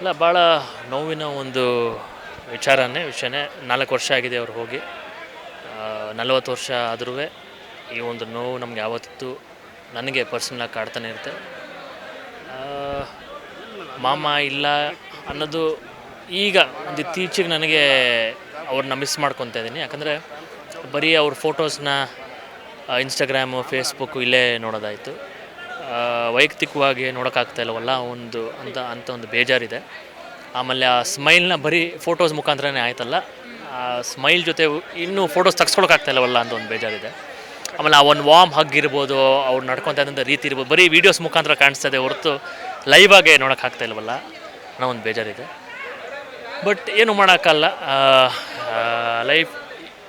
ಇಲ್ಲ, ಭಾಳ ನೋವಿನ ಒಂದು ವಿಚಾರನೇ, ವಿಷಯನೇ. ನಾಲ್ಕು ವರ್ಷ ಆಗಿದೆ ಅವ್ರು ಹೋಗಿ. ನಲವತ್ತು ವರ್ಷ ಆದ್ರೂ ಈ ಒಂದು ನೋವು ನಮ್ಗೆ ಯಾವತ್ತಿತ್ತು, ನನಗೆ ಪರ್ಸ್ನಲಾಗಿ ಕಾಡ್ತಾನೆ ಇರುತ್ತೆ. ಮಾಮ ಇಲ್ಲ ಅನ್ನೋದು ಈಗ ಒಂದು ಇತ್ತೀಚೆಗೆ ನನಗೆ ಅವ್ರನ್ನ ಮಿಸ್ ಮಾಡ್ಕೊತಾ ಇದ್ದೀನಿ. ಯಾಕಂದರೆ ಬರೀ ಅವ್ರ ಫೋಟೋಸ್ನ ಇನ್ಸ್ಟಾಗ್ರಾಮು ಫೇಸ್ಬುಕ್ಕು ಇಲ್ಲೇ ನೋಡೋದಾಯಿತು. ವೈಯಕ್ತಿಕವಾಗಿ ನೋಡೋಕ್ಕಾಗ್ತಾ ಇಲ್ಲವಲ್ಲ ಒಂದು ಅಂತ ಅಂತ ಒಂದು ಬೇಜಾರಿದೆ. ಆಮೇಲೆ ಆ ಸ್ಮೈಲ್ನ ಬರೀ ಫೋಟೋಸ್ ಮುಖಾಂತರನೇ ಆಯ್ತಲ್ಲ ಆ ಸ್ಮೈಲ್ ಜೊತೆ ಇನ್ನೂ ಫೋಟೋಸ್ ತಗ್ಸ್ಕೊಳಕ್ಕಾಗ್ತಾ ಇಲ್ಲವಲ್ಲ ಅಂತ ಒಂದು ಬೇಜಾರಿದೆ. ಆಮೇಲೆ ಆ ಒಂದು ವಾಮ್ ಹಗ್ ಇರ್ಬೋದು ಅವ್ರು ನಡ್ಕೊತಾ ಇದ್ದಂಥ ರೀತಿ ಇರ್ಬೋದು ಬರೀ ವೀಡಿಯೋಸ್ ಮುಖಾಂತರ ಕಾಣಿಸ್ತದೆ ಹೊರತು ಲೈವ್ ಆಗಿ ನೋಡೋಕ್ಕಾಗ್ತಾ ಇಲ್ಲವಲ್ಲ ಅನ್ನೋ ಒಂದು ಬೇಜಾರಿದೆ. ಬಟ್ ಏನು ಮಾಡೋಕ್ಕಲ್ಲ ಲೈಫ್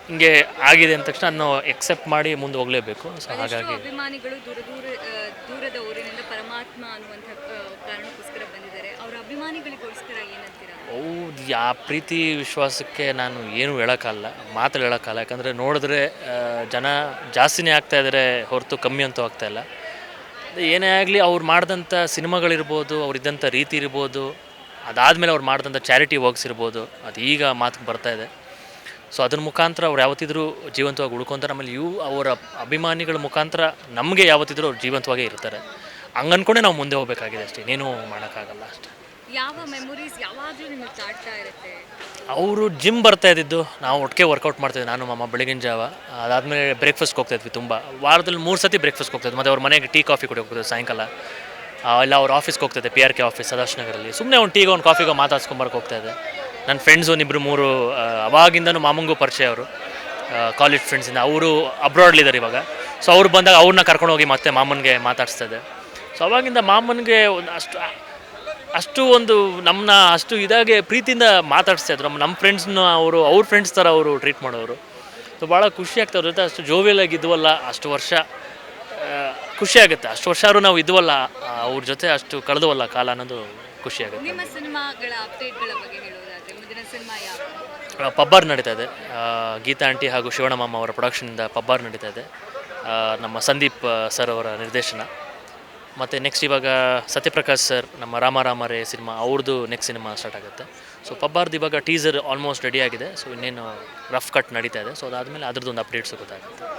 ಹಿಂಗೆ ಆಗಿದೆ ಅಂದ ತಕ್ಷಣ ಅದನ್ನು ಎಕ್ಸೆಪ್ಟ್ ಮಾಡಿ ಮುಂದೆ ಹೋಗಲೇಬೇಕು. ಸೊ ಹಾಗಾಗಿ ಅಭಿಮಾನಿಗಳು ದೂರ ದೂರ ಆ, ದೂರದ ಊರಿನಿಂದ ಅನ್ನುವಂಥ ಆ, ಕಾರಣಕ್ಕೋಸ್ಕರ ಬಂದಿದ್ದಾರೆ. ಅವರ ಅಭಿಮಾನಿಗಳಿಗೋಸ್ಕರ ಏನಂತೀರಾ? ಯಾ ಪ್ರೀತಿ ವಿಶ್ವಾಸಕ್ಕೆ ನಾನು ಏನು ಹೇಳೋಕ್ಕಲ್ಲ ಮಾತು ಹೇಳೋಕ್ಕಲ್ಲ ಯಾಕಂದರೆ ನೋಡಿದ್ರೆ ಜನ ಜಾಸ್ತಿನೇ ಆಗ್ತಾ ಇದ್ದಾರೆ ಹೊರತು ಕಮ್ಮಿ ಅಂತೂ ಆಗ್ತಾ ಇಲ್ಲ. ಏನೇ ಆಗಲಿ ಅವ್ರು ಮಾಡಿದಂಥ ಸಿನಿಮಾಗಳಿರ್ಬೋದು ಅವ್ರಿದ್ದಂಥ ರೀತಿ ಇರ್ಬೋದು ಅದಾದಮೇಲೆ ಅವ್ರು ಮಾಡಿದಂಥ ಚಾರಿಟಿ ವರ್ಕ್ಸ್ ಇರ್ಬೋದು ಅದು ಈಗ ಬರ್ತಾ ಇದೆ. ಸೊ ಅದ್ರ ಮುಖಾಂತರ ಅವ್ರು ಯಾವತ್ತಿದ್ರೂ ಜೀವಂತವಾಗಿ ಉಳ್ಕೊತಾರೆ ಆಮೇಲೆ ಇವು ಅವರ ಅಭಿಮಾನಿಗಳ ಮುಖಾಂತರ ನಮಗೆ ಯಾವತ್ತಿದ್ರೂ ಅವ್ರು ಜೀವಂತವಾಗೇ ಇರ್ತಾರೆ. ಹಂಗೆ ಅಂದ್ಕೊಂಡೆ ನಾವು ಮುಂದೆ ಹೋಗ್ಬೇಕಾಗಿದೆ ಅಷ್ಟೇ. ಏನು ಮಾಡೋಕ್ಕಾಗಲ್ಲ ಅಷ್ಟೇ. ಯಾವ ಮೆಮೊರೀಸ್ ಯಾವಾಗಲೂ ನಿಮಗೆ ಕಾಡ್ತಾ ಇರುತ್ತೆ? ಅವರು ಜಿಮ್ ಬರ್ತಾ ಇದ್ದಿದ್ದು ನಾವು ಒಟ್ಟಿಗೆ ವರ್ಕೌಟ್ ಮಾಡ್ತಿದ್ವಿ ನಾನು ಮಾಮ ಬೆಳಗಿನ ಜಾವ. ಅದಾದಮೇಲೆ ಬ್ರೇಕ್ಫಾಸ್ಟ್ಗೆ ಹೋಗ್ತಾ ಇದ್ವಿ ತುಂಬ. ವಾರದಲ್ಲಿ ಮೂರು ಸತಿ ಬ್ರೇಕ್ಫಾಸ್ಟ್ಗೆ ಹೋಗ್ತಿದ್ವಿ. ಮತ್ತು ಅವ್ರ ಮನೆಗೆ ಟೀ ಕಾಫಿ ಕುಡಿಯೋಕೆ ಹೋಗ್ತಿದ್ವಿ ಸಾಯಂಕಾಲ. ಆ, ಇಲ್ಲ ಅವ್ರ ಆಫೀಸ್ಗೆ ಹೋಗ್ತಿದ್ದೆ ಪಿ ಆರ್ ಕೆ ಆಫೀಸ್ ಸದಾಶ್ ನಗರಲ್ಲಿ. ಸುಮ್ಮನೆ ಒಂದು ಟೀಗೋ ಒಂದು ಕಾಫಿಗೋ ಮಾತಾಡ್ಸ್ಕೊಂಬರ್ಕೆ ಹೋಗ್ತಾ ಇದ್ದೆ ನನ್ನ ಫ್ರೆಂಡ್ಸ್ ಒಂದಿಬ್ಬರು ಮೂರು ಆ, ಅವಾಗಿಂದನೂ ಮಾಮಂಗೂ ಪರಿಚಯ ಅವರು. ಕಾಲೇಜ್ ಫ್ರೆಂಡ್ಸಿಂದ ಅವರು ಅಬ್ರಾಡ್ಲಿದ್ದಾರೆ ಇವಾಗ. ಸೊ ಅವ್ರು ಬಂದಾಗ ಅವ್ರನ್ನ ಕರ್ಕೊಂಡು ಹೋಗಿ ಮತ್ತೆ ಮಾಮನಿಗೆ ಮಾತಾಡಿಸ್ತಾ ಇದ್ದೆ ಸೊ ಅವಾಗಿಂದ ಮಾಮನಿಗೆ ಒಂದು ಅಷ್ಟು ಅಷ್ಟು ಒಂದು ನಮ್ಮನ್ನ ಅಷ್ಟು ಇದಾಗೆ ಪ್ರೀತಿಯಿಂದ ಮಾತಾಡಿಸ್ತಾ ಇದ್ರು. ನಮ್ಮ ನಮ್ಮ ಫ್ರೆಂಡ್ಸ್ನ ಅವರು ಅವ್ರ ಫ್ರೆಂಡ್ಸ್ ಥರ ಅವರು ಟ್ರೀಟ್ ಮಾಡೋರು. ಸೊ ಭಾಳ ಖುಷಿ ಆಗ್ತಾ ಅವ್ರ ಜೊತೆ ಅಷ್ಟು ಜೋವಿಯಲಾಗಿ ಇದ್ವಲ್ಲ ಅಷ್ಟು ವರ್ಷ ಖುಷಿ ಆಗುತ್ತೆ. ಅಷ್ಟು ವರ್ಷ ಆದ್ರೂ ನಾವು ಇದ್ವಲ್ಲ ಅವ್ರ ಜೊತೆ ಅಷ್ಟು ಕಳೆದವಲ್ಲ ಕಾಲ ಅನ್ನೋದು ಖುಷಿ ಆಗುತ್ತೆ. ಪಬ್ಬಾರ್ ನಡೀತಾ ಇದೆ. ಗೀತಾ ಆಂಟಿ ಹಾಗೂ ಶಿವಣ್ಣ ಮಾಮ ಅವರ ಪ್ರೊಡಕ್ಷನಿಂದ ಪಬ್ಬಾರ್ ನಡೀತಾ ಇದೆ. ನಮ್ಮ ಸಂದೀಪ್ ಸರ್ ಅವರ ನಿರ್ದೇಶನ. ಮತ್ತು ನೆಕ್ಸ್ಟ್ ಇವಾಗ ಸತ್ಯಪ್ರಕಾಶ್ ಸರ್ ನಮ್ಮ ರಾಮ ರೇ ಸಿನಿಮಾ ಅವ್ರದ್ದು ನೆಕ್ಸ್ಟ್ ಸಿನಿಮಾ ಸ್ಟಾರ್ಟ್ ಆಗುತ್ತೆ. ಸೊ ಪಬ್ಬಾರ್ದು ಇವಾಗ ಟೀಸರ್ ಆಲ್ಮೋಸ್ಟ್ ರೆಡಿ ಆಗಿದೆ. ಸೊ ಇನ್ನೇನು ರಫ್ ಕಟ್ ನಡೀತಾ ಇದೆ. ಸೊ ಅದಾದಮೇಲೆ ಅದ್ರದ್ದು ಒಂದು ಅಪ್ಡೇಟ್ಸ್ ಗೊತ್ತಾಗುತ್ತೆ.